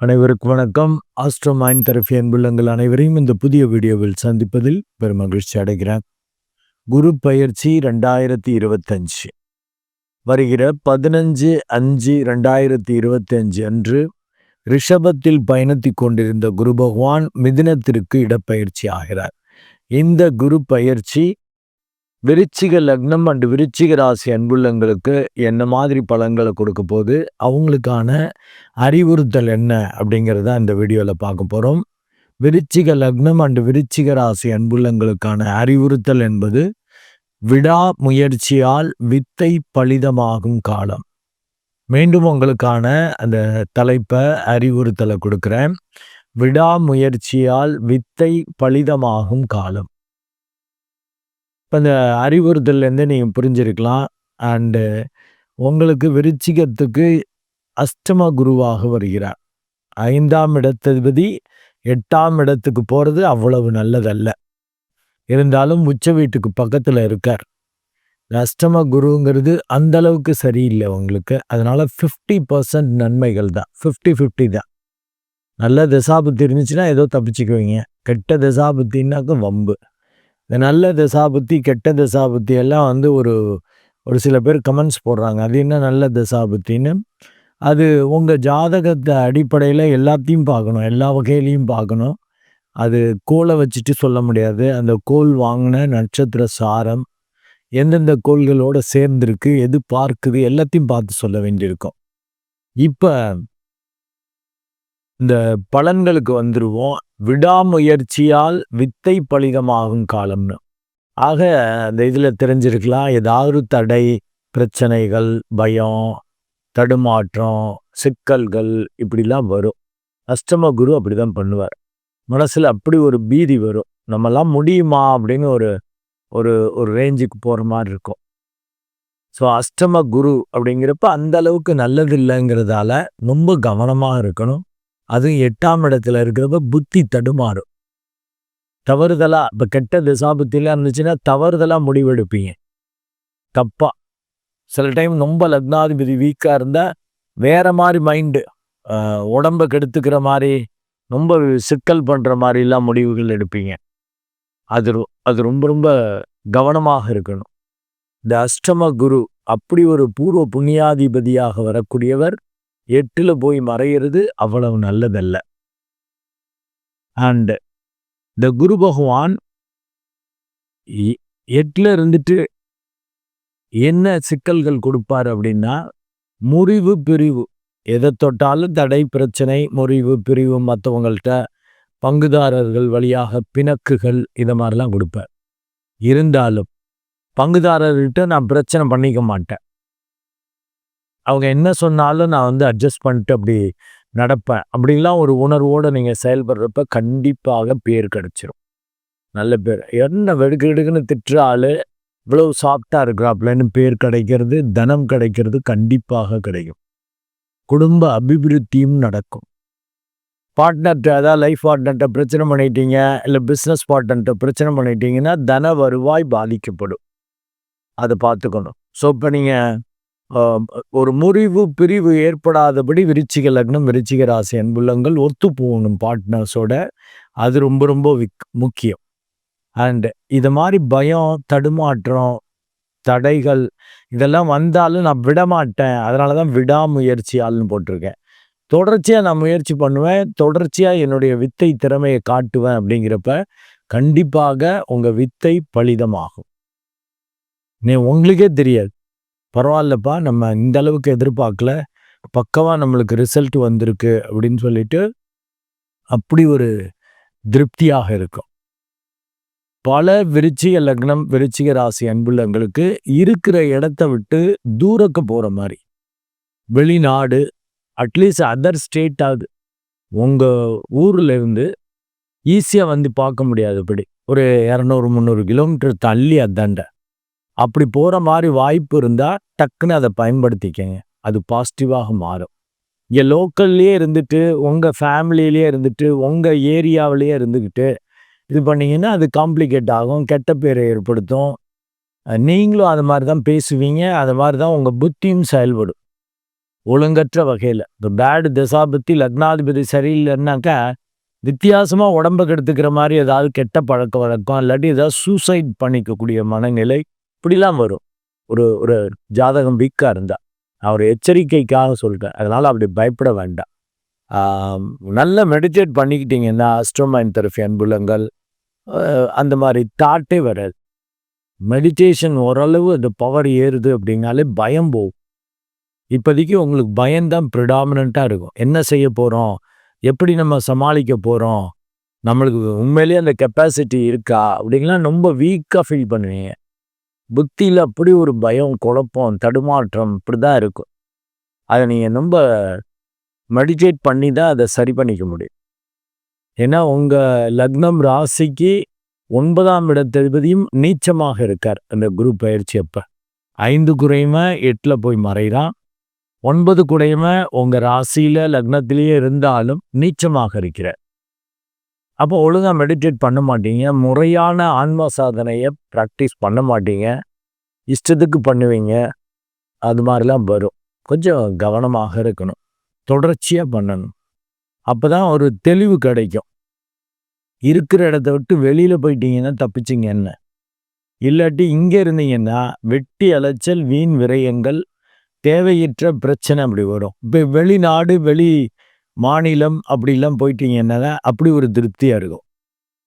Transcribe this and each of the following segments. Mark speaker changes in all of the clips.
Speaker 1: அனைவருக்கும் வணக்கம். ஆஸ்ட்ரோ மைன் தெரபி அன்புள்ளங்கள் அனைவரையும் இந்த புதிய வீடியோவில் சந்திப்பதில் பெருமகிழ்ச்சி அடைகிறேன். குரு பயிற்சி ரெண்டாயிரத்தி இருபத்தஞ்சு. வருகிற பதினஞ்சு அஞ்சு ரெண்டாயிரத்தி இருபத்தஞ்சு அன்று ரிஷபத்தில் பயணத்தி கொண்டிருந்த குரு பகவான் மிதினத்திற்கு இடப்பெயர்ச்சி ஆகிறார். இந்த குரு பயிற்சி விருச்சிக லக்னம் அண்டு விருச்சிக ராசி அன்புள்ளங்களுக்கு என்ன மாதிரி பலன்களை கொடுக்க போது அவங்களுக்கான அறிவுறுத்தல் என்ன? அப்படிங்கிறத இந்த வீடியோவில் பார்க்க போகிறோம் விருச்சிக லக்னம் அண்டு விருச்சிக ராசி அன்புள்ளங்களுக்கான அறிவுறுத்தல் என்பது விடா முயற்சியால் வித்தை பலிதமாகும் காலம். மீண்டும் உங்களுக்கான அந்த தலைப்பை அறிவுறுத்தலை கொடுக்குறேன். விடாமுயற்சியால் வித்தை பலிதமாகும் காலம். இப்போ இந்த அறிவுறுத்தல்லேருந்து நீங்கள் புரிஞ்சிருக்கலாம். அண்டு உங்களுக்கு விருச்சிகத்துக்கு அஷ்டம குருவாக வருகிறார். ஐந்தாம் இடத்ததிபதி எட்டாம் இடத்துக்கு போகிறது அவ்வளவு நல்லதல்ல. இருந்தாலும் உச்ச வீட்டுக்கு பக்கத்தில் இருக்கார். அஷ்டம குருங்கிறது அந்தளவுக்கு சரியில்லை உங்களுக்கு. அதனால் ஃபிஃப்டி பர்சன்ட் நன்மைகள் தான். ஃபிஃப்டி ஃபிஃப்டி தான். நல்ல திசாபுத்தி இருந்துச்சுன்னா ஏதோ தப்பிச்சுக்குவீங்க. கெட்ட திசாபுத்தின்னாக்க வம்பு. இந்த நல்ல தசாபுத்தி கெட்ட திசா புத்தி எல்லாம் வந்து ஒரு ஒரு சில பேர் கமெண்ட்ஸ் போடுறாங்க. அது என்ன நல்ல தசாபுத்தின்னு அது உங்கள் ஜாதகத்தை அடிப்படையில் எல்லாத்தையும் பார்க்கணும். எல்லா வகையிலையும் பார்க்கணும். அது கோலை வச்சுட்டு சொல்ல முடியாது. அந்த கோல் வாங்கின நட்சத்திர சாரம் எந்தெந்த கோள்களோடு சேர்ந்துருக்கு எது பார்க்குது எல்லாத்தையும் பார்த்து சொல்ல வேண்டியிருக்கும். இப்போ இந்த பலன்களுக்கு வந்துடுவோம் விடாமுயற்சியால் வித்தை பலிதமாகும் காலம்னு. ஆக அந்த இதில் தெரிஞ்சிருக்கலாம். ஏதாவது தடை பிரச்சனைகள் பயம் தடுமாற்றம் சிக்கல்கள் இப்படிலாம் வரும். அஷ்டம குரு அப்படி தான் பண்ணுவார். மனசில் அப்படி ஒரு பீதி வரும். நம்மலாம் முடியுமா அப்படின்னு ஒரு ஒரு ஒரு ரேஞ்சுக்கு போகிற மாதிரி இருக்கும். ஸோ அஷ்டம குரு அப்படிங்கிறப்ப அந்த அளவுக்கு நல்லது இல்லைங்கிறதால ரொம்ப கவனமாக இருக்கணும். அதுவும் எட்டாம் இடத்துல இருக்கிறப்ப புத்தி தடுமாறும். தவறுதலாக இப்போ கெட்ட திசாபுத்திலாம் இருந்துச்சுன்னா தவறுதலாக முடிவெடுப்பீங்க. தப்பா. சில டைம் ரொம்ப லக்னாதிபதி வீக்காக இருந்தால் வேற மாதிரி மைண்டு உடம்பை கெடுத்துக்கிற மாதிரி ரொம்ப சிக்கல் பண்ணுற மாதிரிலாம் முடிவுகள் எடுப்பீங்க. அது அது ரொம்ப ரொம்ப கவனமாக இருக்கணும். இந்த அஷ்டம குரு அப்படி ஒரு பூர்வ புண்ணியாதிபதியாக வரக்கூடியவர் எட்டில் போய் மறையிறது அவ்வளவு நல்லதல்ல. அண்ட் இந்த குரு பகவான் எட்டில் இருந்துட்டு என்ன சிக்கல்கள் கொடுப்பார் அப்படின்னா முறிவு பிரிவு. எதை தொட்டாலும் தடை பிரச்சனை முறிவு பிரிவு மற்றவங்கள்ட்ட பங்குதாரர்கள் வழியாக பிணக்குகள் இதை மாதிரிலாம் கொடுப்பார். இருந்தாலும் பங்குதாரர்கிட்ட நான் பிரச்சனை பண்ணிக்க மாட்டேன். அவங்க என்ன சொன்னாலும் நான் வந்து அட்ஜஸ்ட் பண்ணிட்டு அப்படி நடப்பேன். அப்படின்லாம் ஒரு உணர்வோடு நீங்கள் செயல்படுறப்ப கண்டிப்பாக பேர் கிடச்சிரும். நல்ல பேர். என்ன வெடுக்கு திட்டுற ஆள் இவ்வளோ சாஃப்டாக இருக்கிறாப்புலன்னு பேர் கிடைக்கிறது தனம் கிடைக்கிறது கண்டிப்பாக கிடைக்கும். குடும்ப அபிவிருத்தியும் நடக்கும். பார்ட்னர்கிட்ட அதாவது லைஃப் பார்ட்னர்கிட்ட பிரச்சனை பண்ணிட்டீங்க இல்லை பிஸ்னஸ் பார்ட்னர்கிட்ட பிரச்சனை பண்ணிட்டீங்கன்னா தன வருவாய் பாதிக்கப்படும். அதை பார்த்துக்கணும். ஸோ இப்போ நீங்கள் ஒரு முறிவு பிரிவு ஏற்படாதபடி விருச்சிக லக்னம் விருச்சிக ராசி அன்புள்ளங்கள் ஒத்து போகணும் பார்ட்னர்ஸோட அது ரொம்ப ரொம்ப முக்கியம். அண்டு இது மாதிரி பயம் தடுமாற்றம் தடைகள் இதெல்லாம் வந்தாலும் நான் விடமாட்டேன் அதனால தான் விடாமுயற்சியால்னு போட்டிருக்கேன். தொடர்ச்சியாக நான் முயற்சி பண்ணுவேன். தொடர்ச்சியாக என்னுடைய வித்தை திறமையை காட்டுவேன் அப்படிங்கிறப்ப கண்டிப்பாக உங்கள் வித்தை பலிதமாகும். நீ உங்களுக்கே தெரியாது. பரவாயில்லப்பா நம்ம இந்த அளவுக்கு எதிர்பார்க்கல. பக்கவாக நம்மளுக்கு ரிசல்ட் வந்திருக்கு அப்படின்னு சொல்லிட்டு அப்படி ஒரு திருப்தியாக இருக்கும். பல விருச்சிக லக்னம் விருச்சிக ராசி அன்புள்ளங்களுக்கு இருக்கிற இடத்த விட்டு தூரக்க போகிற மாதிரி. வெளிநாடு அட்லீஸ்ட் அதர் ஸ்டேட் ஆகுது உங்கள் ஊரில் இருந்து ஈஸியாக வந்து பார்க்க முடியாதபடி. ஒரு இரநூறு முந்நூறு கிலோமீட்டர் தள்ளி அதாண்ட அப்படி போகிற மாதிரி வாய்ப்பு இருந்தால் டக்குன்னு அதை பயன்படுத்திக்கங்க. அது பாசிட்டிவாக மாறும். இங்கே லோக்கல்லையே இருந்துட்டு உங்கள் ஃபேமிலியிலேயே இருந்துட்டு உங்கள் ஏரியாவிலேயே இருந்துக்கிட்டு இது பண்ணிங்கன்னா அது காம்ப்ளிகேட் ஆகும் கெட்ட பேரை ஏற்படுத்தும். நீங்களும் அது மாதிரி தான் பேசுவீங்க அது மாதிரி தான் உங்கள் புத்தியும் செயல்படும். ஒழுங்கற்ற வகையில். இந்த பேடு தசாபத்தி லக்னாதிபதி சரியில்லைன்னாக்கா வித்தியாசமாக உடம்புக்கு கெடுத்துக்கிற மாதிரி ஏதாவது கெட்ட பழக்க வழக்கம் இல்லாட்டி ஏதாவது சூசைட் பண்ணிக்கக்கூடிய மனநிலை இப்படிலாம் வரும். ஒரு ஒரு ஜாதகம் வீக்காக இருந்தால் நான் ஒரு எச்சரிக்கைக்காக சொல்கிறேன் அதனால் அப்படி பயப்பட வேண்டாம். நல்ல மெடிடேட் பண்ணிக்கிட்டீங்கன்னா அஸ்ட்ரோமைன் தெரஃபி அன்புலங்கள் அந்த மாதிரி தாட்டே வராது. மெடிடேஷன் ஓரளவு அந்த பவர் ஏறுது அப்படின்னாலே பயம் போகும். இப்போதைக்கு உங்களுக்கு பயம்தான் ப்ரிடாமினண்ட்டாக இருக்கும். என்ன செய்ய போகிறோம் எப்படி நம்ம சமாளிக்க போகிறோம் நம்மளுக்கு உண்மையிலேயே அந்த கெப்பாசிட்டி இருக்கா? அப்படிங்கலாம் ரொம்ப வீக்காக ஃபீல் பண்ணுவீங்க. புத்தியில் அப்படி ஒரு பயம் குழப்பம் தடுமாற்றம் இப்படி தான் இருக்கும். அதை நீங்கள் ரொம்ப மெடிடேட் பண்ணி தான் அதை சரி பண்ணிக்க முடியும். ஏன்னா உங்கள் லக்னம் ராசிக்கு ஒன்பதாம் இடத்ததிபதியும் நீச்சமாக இருக்கார். அந்த குரு பயிற்சி அப்போ. ஐந்து குறையும எட்டில் போய் மறைகிறான். ஒன்பது குறையும உங்கள் ராசியில் லக்னத்திலேயே இருந்தாலும் நீச்சமாக இருக்கிறார். அப்போ ஒழுங்காக மெடிடேட் பண்ண மாட்டீங்க. முறையான ஆன்ம சாதனையை ப்ராக்டிஸ் பண்ண மாட்டீங்க. இஷ்டத்துக்கு பண்ணுவீங்க. அது மாதிரிலாம் வரும். கொஞ்சம் கவனமாக இருக்கணும். தொடர்ச்சியாக பண்ணணும். அப்போ தான் ஒரு தெளிவு கிடைக்கும். இருக்கிற இடத்த விட்டு வெளியில் போயிட்டீங்கன்னா தப்பிச்சிங்க என்ன? இல்லாட்டி இங்கே இருந்தீங்கன்னா வெட்டி அலைச்சல் வீண் விரயங்கள் தேவையற்ற பிரச்சனை அப்படி வரும். இப்போ வெளிநாடு வெளி மாநிலம் அப்படிலாம் போயிட்டீங்கன்னா அப்படி ஒரு திருப்தியாக இருக்கும்.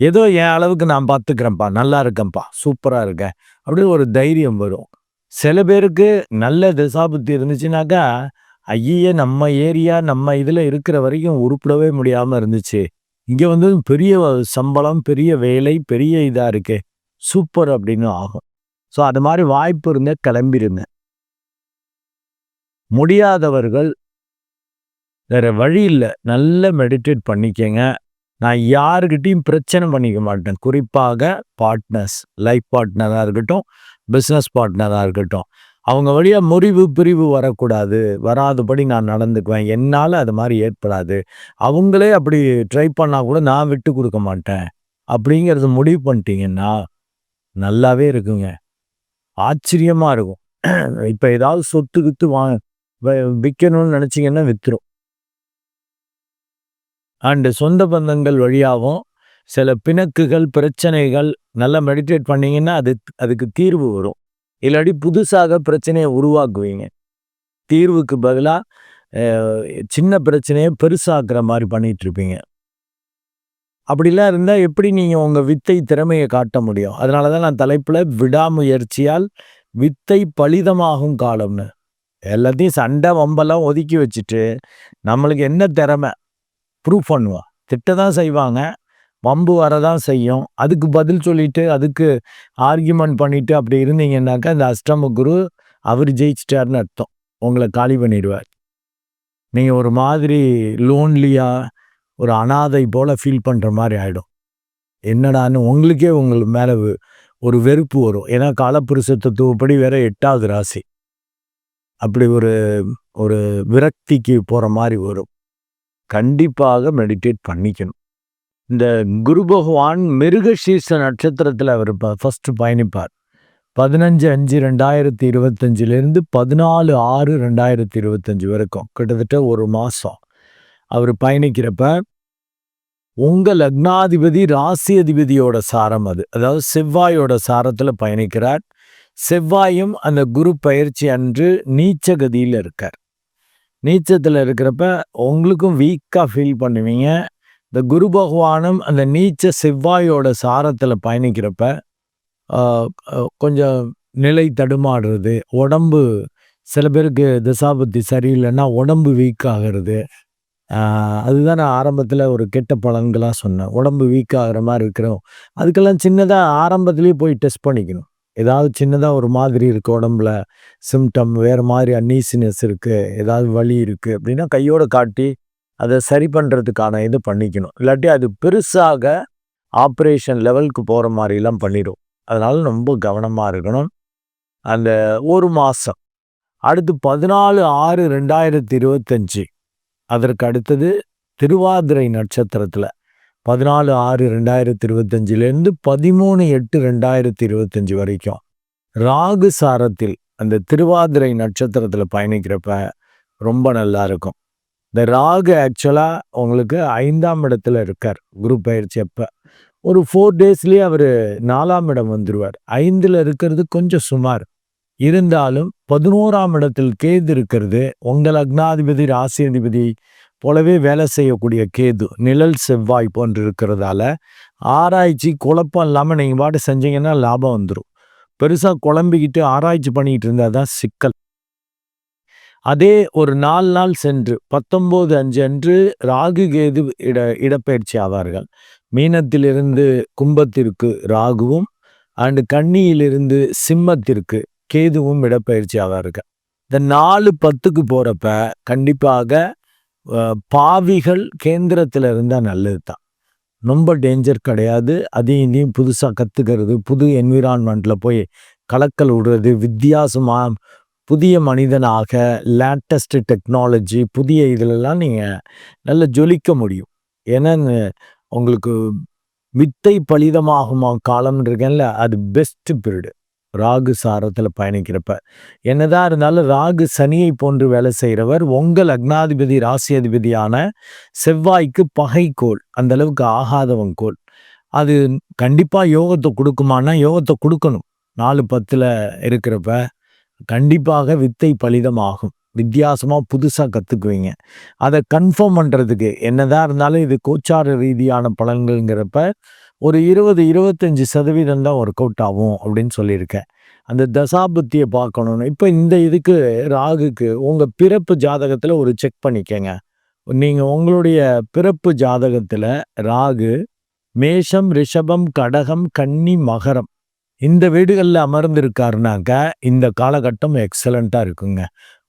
Speaker 1: ஏதோ என் அளவுக்கு நான் பார்த்துக்கிறேன்ப்பா நல்லா இருக்கேன்ப்பா சூப்பராக இருக்கேன் அப்படின்னு ஒரு தைரியம் வரும். சில பேருக்கு நல்ல திசாபுத்தி இருந்துச்சுனாக்கா ஐயே நம்ம ஏரியா நம்ம இதில் இருக்கிற வரைக்கும் உருப்பிடவே முடியாமல் இருந்துச்சு. இங்கே வந்து பெரிய சம்பளம் பெரிய வேலை பெரிய இதாக இருக்கு. சூப்பர் அப்படின்னு ஆகும். ஸோ அது மாதிரி வாய்ப்பு இருங்க கிளம்பிருங்க. முடியாதவர்கள் வேறு வழி இல்லை. நல்ல மெடிடேட் பண்ணிக்கங்க. நான் யாருக்கிட்டையும் பிரச்சனை பண்ணிக்க மாட்டேன். குறிப்பாக பார்ட்னர்ஸ் லைஃப் பார்ட்னராக இருக்கட்டும் பிஸ்னஸ் பார்ட்னராக இருக்கட்டும். அவங்க வழியாக முறிவு பிரிவு வரக்கூடாது. வராதபடி நான் நடந்துக்குவேன். என்னால் அது மாதிரி ஏற்படாது. அவங்களே அப்படி ட்ரை பண்ணால் கூட நான் விட்டு கொடுக்க மாட்டேன். அப்படிங்கிறது முடிவு பண்ணிட்டீங்கன்னா நல்லாவே இருக்குங்க. ஆச்சரியமாக இருக்கும். இப்போ ஏதாவது சொத்து கித்து வா விற்கணும்னு நினச்சிங்கன்னா விற்றுரும் அண்டு சொந்த பந்தங்கள் வழியாகவும் சில பிணக்குகள் பிரச்சனைகள் நல்லா மெடிடேட் பண்ணிங்கன்னா அது அதுக்கு தீர்வு வரும். இல்லாட்டி புதுசாக பிரச்சனையை உருவாக்குவீங்க. தீர்வுக்கு பதிலாக சின்ன பிரச்சனையை பெருசாக்குற மாதிரி பண்ணிகிட்ருப்பீங்க இருப்பீங்க அப்படிலாம் இருந்தால் எப்படி நீங்கள் உங்கள் வித்தை திறமையை காட்ட முடியும்? அதனால தான் நான் தலைப்பில் விடாமுயற்சியால் வித்தை பலிதமாகும் காலம்னு. எல்லாத்தையும் சண்டை வம்பெல்லாம் ஒதுக்கி வச்சுட்டு நம்மளுக்கு என்ன திறமை? ப்ரூவ் பண்ணுவா. திட்ட தான் செய்வாங்க. வம்பு வரதான் செய்யும். அதுக்கு பதில் சொல்லிட்டு அதுக்கு ஆர்கியூமெண்ட் பண்ணிட்டு அப்படி இருந்தீங்கன்னாக்கா இந்த அஷ்டம குரு அவர் ஜெயிச்சிட்டாருன்னு அர்த்தம். உங்களை காலி பண்ணிடுவார். நீங்கள் ஒரு மாதிரி லோன்லியாக ஒரு அனாதை போல் ஃபீல் பண்ணுற மாதிரி ஆகிடும் என்னடான்னு உங்களுக்கே உங்களுக்கு மேலே ஒரு வெறுப்பு வரும். ஏன்னா காலப்புருஷ தத்துவப்படி வேற எட்டாவது ராசி. அப்படி ஒரு ஒரு விரக்திக்கு போகிற மாதிரி வரும். கண்டிப்பாக மெடிடேட் பண்ணிக்கணும். இந்த குரு பகவான் மிருகசீர்ஷ நட்சத்திரத்தில் அவர் ஃபஸ்ட்டு பயணிப்பார். பதினஞ்சு அஞ்சு ரெண்டாயிரத்தி இருபத்தஞ்சிலேருந்து பதினாலு ஆறு ரெண்டாயிரத்தி இருபத்தஞ்சி வரைக்கும் கிட்டத்தட்ட ஒரு மாதம் அவர் பயணிக்கிறப்ப உங்கள் லக்னாதிபதி ராசி அதிபதியோட சாரம் அது. அதாவது செவ்வாயோட சாரத்தில் பயணிக்கிறார். செவ்வாயும் அந்த குரு பயிற்சி அன்று நீச்சகதியில் இருக்கார். நீச்சத்தில் இருக்கிறப்ப உங்களுக்கும் வீக்காக ஃபீல் பண்ணுவீங்க. இந்த குரு பகவானும் அந்த நீச்ச செவ்வாயோட சாரத்தில் பயணிக்கிறப்ப கொஞ்சம் நிலை தடுமாடுறது உடம்பு சில பேருக்கு திசாபுத்தி சரியில்லைன்னா உடம்பு வீக் ஆகிறது. அதுதான் நான் ஆரம்பத்தில் ஒரு கெட்ட பலன்களாக சொன்னேன். உடம்பு வீக் ஆகிற மாதிரி இருக்கிறோம். அதுக்கெல்லாம் சின்னதாக ஆரம்பத்துலேயே போய் டெஸ்ட் பண்ணிக்கணும். ஏதாவது சின்னதாக ஒரு மாதிரி இருக்குது உடம்புல சிம்டம் வேறு மாதிரி அன்னீசினஸ் இருக்குது ஏதாவது வலி இருக்குது அப்படின்னா கையோடு காட்டி அதை சரி பண்ணுறதுக்கான இது பண்ணிக்கணும். இல்லாட்டி அது பெருசாக ஆப்ரேஷன் லெவலுக்கு போகிற மாதிரிலாம் பண்ணிடும் அதனால் ரொம்ப கவனமாக இருக்கணும். அந்த ஒரு மாதம் அடுத்து பதினாலு ஆறு ரெண்டாயிரத்தி இருபத்தஞ்சி. அதற்கு அடுத்தது திருவாதிரை நட்சத்திரத்தில். பதினாலு ஆறு ரெண்டாயிரத்தி இருபத்தஞ்சிலேருந்து பதிமூணு எட்டு ரெண்டாயிரத்தி இருபத்தஞ்சி வரைக்கும். ராகு சாரத்தில் அந்த திருவாதிரை நட்சத்திரத்தில் பயணிக்கிறப்ப ரொம்ப நல்லா இருக்கும். இந்த ராகு ஆக்சுவலாக உங்களுக்கு ஐந்தாம் இடத்துல இருக்கார் குரு பயிற்சி அப்போ. ஒரு ஃபோர் டேஸ்லேயே அவர் நாலாம் இடம் வந்துடுவார் ஐந்தில் இருக்கிறது கொஞ்சம் சுமார். இருந்தாலும் பதினோராம் இடத்தில் கேது இருக்கிறது உங்கள் அக்னாதிபதி ராசியதிபதி போலவே வேலை செய்யக்கூடிய கேது நிழல் செவ்வாய் போன்று இருக்கிறதால ஆராய்ச்சி குழப்பம் இல்லாமல் நீங்கள் பாட்டு செஞ்சீங்கன்னா லாபம் வந்துடும் பெருசாக குழம்பிக்கிட்டு ஆராய்ச்சி பண்ணிக்கிட்டு இருந்தால் தான் சிக்கல். அதே ஒரு நாலு நாள் சென்று பத்தொம்போது அஞ்சு அன்று ராகு கேது இட இடப்பெயர்ச்சி ஆவார்கள். மீனத்திலிருந்து கும்பத்திற்கு ராகுவும் அண்டு கண்ணியிலிருந்து சிம்மத்திற்கு கேதுவும் இடப்பெயர்ச்சி ஆவார்கள். இந்த நாலு பத்துக்கு போகிறப்ப கண்டிப்பாக பாவிகள் கேந்திரத்தில் இருந்தால் நல்லது தான் ரொம்ப டேஞ்சர் கிடையாது. அதையும் இதையும் புதுசாக கற்றுக்கிறது புது என்விரான்மெண்ட்டில் போய் கலக்கல் விடுறது வித்தியாசமாக புதிய மனிதனாக லேட்டஸ்ட்டு டெக்னாலஜி புதிய இதிலெல்லாம் நீங்கள் நல்லா ஜொலிக்க முடியும். ஏன்னா உங்களுக்கு வித்தை பலிதமாகுமா காலம்னு இருக்கேன்ல அது பெஸ்ட்டு பீரியடு ராகு சாரத்தில் பயணிக்கிறப்ப. என்னதான் இருந்தாலும் ராகு சனியை போன்று வேலை செய்கிறவர் உங்கள் அக்னாதிபதி ராசி அதிபதியான செவ்வாய்க்கு பகைக்கோள் அந்த அளவுக்கு ஆகாதவன் கோள். அது கண்டிப்பாக யோகத்தை கொடுக்குமானா யோகத்தை கொடுக்கணும். நாலு பத்தில் இருக்கிறப்ப கண்டிப்பாக வித்தை பலிதமாகும். வித்தியாசமாக புதுசாக கற்றுக்குவீங்க அதை கன்ஃபார்ம் பண்ணுறதுக்கு என்னதான் இருந்தாலும் இது கோச்சார ரீதியான பலன்கள்ங்கிறப்ப ஒரு இருபது இருபத்தஞ்சி சதவீதம் தான் ஒர்க் அவுட் ஆகும் அப்படின்னு சொல்லியிருக்கேன். அந்த தசாபுத்தியை பார்க்கணுன்னு இப்போ இந்த இதுக்கு ராகுக்கு உங்கள் பிறப்பு ஜாதகத்தில் ஒரு செக் பண்ணிக்கங்க. நீங்கள் உங்களுடைய பிறப்பு ஜாதகத்தில் ராகு மேஷம் ரிஷபம் கடகம் கன்னி மகரம் இந்த வீடுகளில் அமர்ந்திருக்காருனாக்க இந்த காலகட்டம் எக்ஸலண்ட்டாக இருக்குங்க.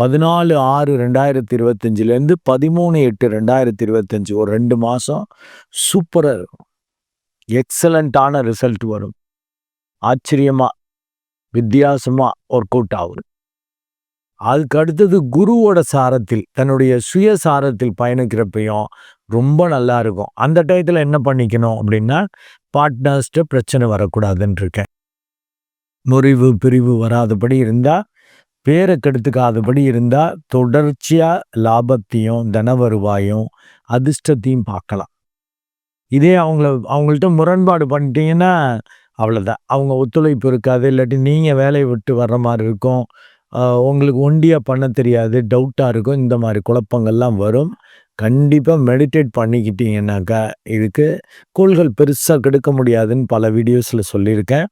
Speaker 1: பதினாலு ஆறு ரெண்டாயிரத்தி இருபத்தஞ்சிலேருந்து பதிமூணு எட்டு ரெண்டாயிரத்தி இருபத்தஞ்சி ஒரு ரெண்டு மாதம் சூப்பராக இருக்கும். எக்ஸலண்ட்டான ரிசல்ட் வரும். ஆச்சரியமாக வித்தியாசமாக ஒர்க் அவுட் ஆகுது. அதுக்கு அடுத்தது குருவோட சாரத்தில் தன்னுடைய சுய சாரத்தில் பயணிக்கிறப்பையும் ரொம்ப நல்லா இருக்கும். அந்த டயத்தில் என்ன பண்ணிக்கணும் அப்படின்னா பார்ட்னர்ஸ்ட்டு பிரச்சனை வரக்கூடாதுன்னு இருக்கேன் முறிவு பிரிவு வராதபடி இருந்தால் பேரை கெடுத்துக்காதபடி இருந்தால் தொடர்ச்சியாக லாபத்தையும் தன வருவாயும் அதிர்ஷ்டத்தையும் பார்க்கலாம். இதே அவங்கள அவங்கள்ட்ட முரண்பாடு பண்ணிட்டீங்கன்னா அவ்வளோதான் அவங்க ஒத்துழைப்பு இருக்காது இல்லாட்டி நீங்கள் வேலையை விட்டு வர்ற மாதிரி இருக்கும். உங்களுக்கு ஒண்டியாக பண்ண தெரியாது டவுட்டாக இருக்கும் இந்த மாதிரி குழப்பங்கள்லாம் வரும். கண்டிப்பாக மெடிடேட் பண்ணிக்கிட்டீங்கன்னாக்கா இதுக்கு கோள்கள் பெருசாக கெடுக்க முடியாதுன்னு பல வீடியோஸில் சொல்லியிருக்கேன்.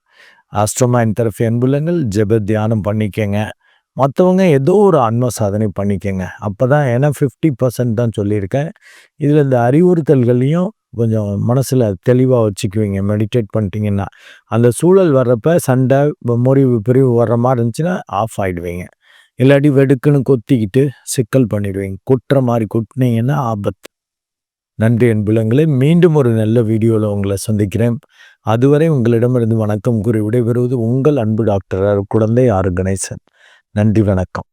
Speaker 1: ஆஸ்ட்ரோமாயின் தரப்பு அன்புலங்கள் ஜெப தியானம் பண்ணிக்கங்க. மற்றவங்க ஏதோ ஒரு ஆன்ம சாதனை பண்ணிக்கங்க. அப்போ தான் ஏன்னா ஃபிஃப்டி பர்சன்ட் தான் சொல்லியிருக்கேன். இதில் இந்த அறிவுறுத்தல்களையும் கொஞ்சம் மனசில் தெளிவாக வச்சுக்குவீங்க மெடிடேட் பண்ணிட்டீங்கன்னா. அந்த சூழல் வர்றப்ப சண்டை முறிவு பிரிவு வர்ற மாதிரி இருந்துச்சுன்னா ஆஃப் ஆகிடுவீங்க இல்லாட்டி வெடுக்குன்னு கொத்திக்கிட்டு சிக்கல் பண்ணிடுவீங்க. கொட்டுற மாதிரி கொட்டினீங்கன்னா ஆபத்து. நன்றி என்புலங்களே மீண்டும் ஒரு நல்ல வீடியோவில் உங்களை சந்திக்கிறேன். அதுவரை உங்களிடமிருந்து வணக்கம் கூறி விடைபெறுவது உங்கள் அன்பு டாக்டர் குழந்தை ஆறு கணேசன். நன்றி வணக்கம்.